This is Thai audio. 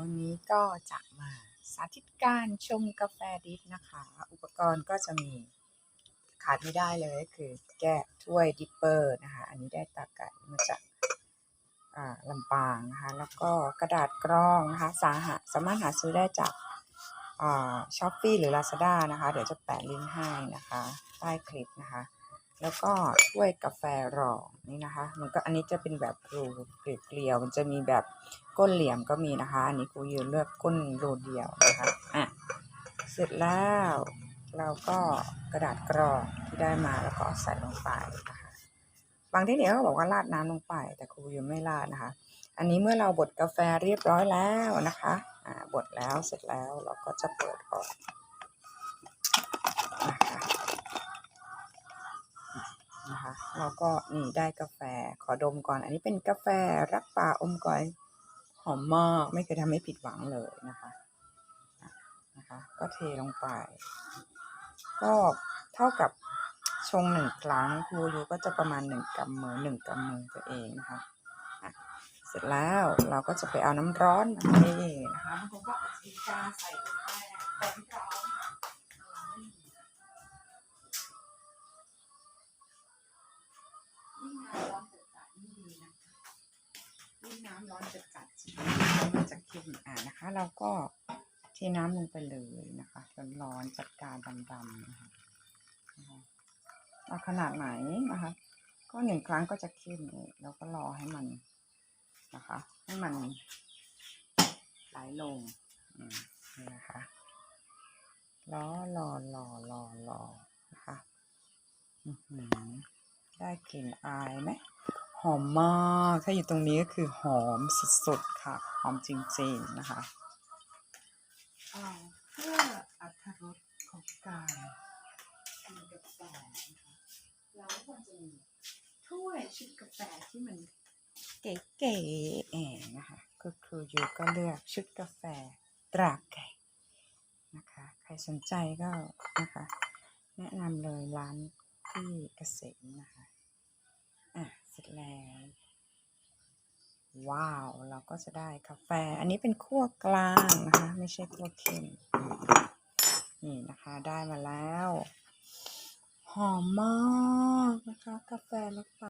วันนี้ก็จะมาสาธิตการชงกาแฟดริปนะคะ อุปกรณ์ก็จะมีขาดไม่ได้เลยคือแก้วถ้วยดิปเปอร์นะคะ อันนี้ได้ตากไก่มาจากลำปางนะคะ แล้วก็กระดาษกรองนะคะสาหะสามารถหาซื้อได้จากช้อปปี้หรือ Lazada นะคะ เดี๋ยวจะแปะลิงก์ให้นะคะ ใต้คลิปนะคะ แล้วก็ถ้วยกาแฟรองนี่นะคะ มันก็อันนี้จะเป็นแบบรูเกลียวมันจะมีแบบก้นเหลี่ยมก็มีนะคะ อันนี้ครูยืนเลือกก้นรูเดียวนะคะอะเสร็จแล้วเราก็กระดาษกรองที่ได้มาแล้วก็ใส่ลงไปนะคะ บางที่เนี่ยเขาบอกว่าราดน้ำลงไป แต่ครูยืนไม่ราดนะคะ อันนี้เมื่อเราบดกาแฟเรียบร้อยแล้วนะคะ อ่าบดแล้วเสร็จแล้วเราก็จะเปิดออกนะคะ นะคะ เราก็นี่ได้กาแฟขอดมก่อน อันนี้เป็นกาแฟรักป่าอมก่อยหอมมากไม่เคยทำให้ผิดหวังเลยนะคะนะคะ ก็เทลงไป ก็เท่ากับชงหนึ่งครั้งครูยูก็จะประมาณหนึ่งกำมือหนึ่งกำมือตัวเองนะคะเสร็จแล้วเราก็จะไปเอาน้ำร้อนมาเทนะคะบางคนก็เอาสีกาใส่ลงไปแต่ไม่ร้อน น้ำร้อนจัดๆมันจะเค็มอ่านะคะ เราก็เทน้ำลงไปเลยนะคะร้อนๆจัดการดำๆนะคะนะคะเอาขนาดไหนนะคะ ก็หนึ่งครั้งก็จะเข้มแล้วก็รอให้มันนะคะ ให้มันไหลลงนี่นะคะรอรอรอรอรอนะคะได้กลิ่นอายไหม หอมมากถ้าอยู่ตรงนี้ก็คือหอมสุดๆค่ะ หอมจริงๆนะคะเพื่ออรรถรสของการกินกาแฟนะคะเราควรจะมีถ้วยชุดกาแฟที่มันเก๋ๆเองนะคะก็คืออยู่ก็เลือกชุดกาแฟตราไก่นะคะใครสนใจก็นะคะ แนะนำเลยร้านที่เกษมนะคะ สร็จแล้ว ว้าว เราก็จะได้กาแฟ อันนี้เป็นขั้วกลางนะคะ ไม่ใช่ขั้วเข้มนี่นะคะได้มาแล้ว หอมมากนะคะ กาแฟแล้ว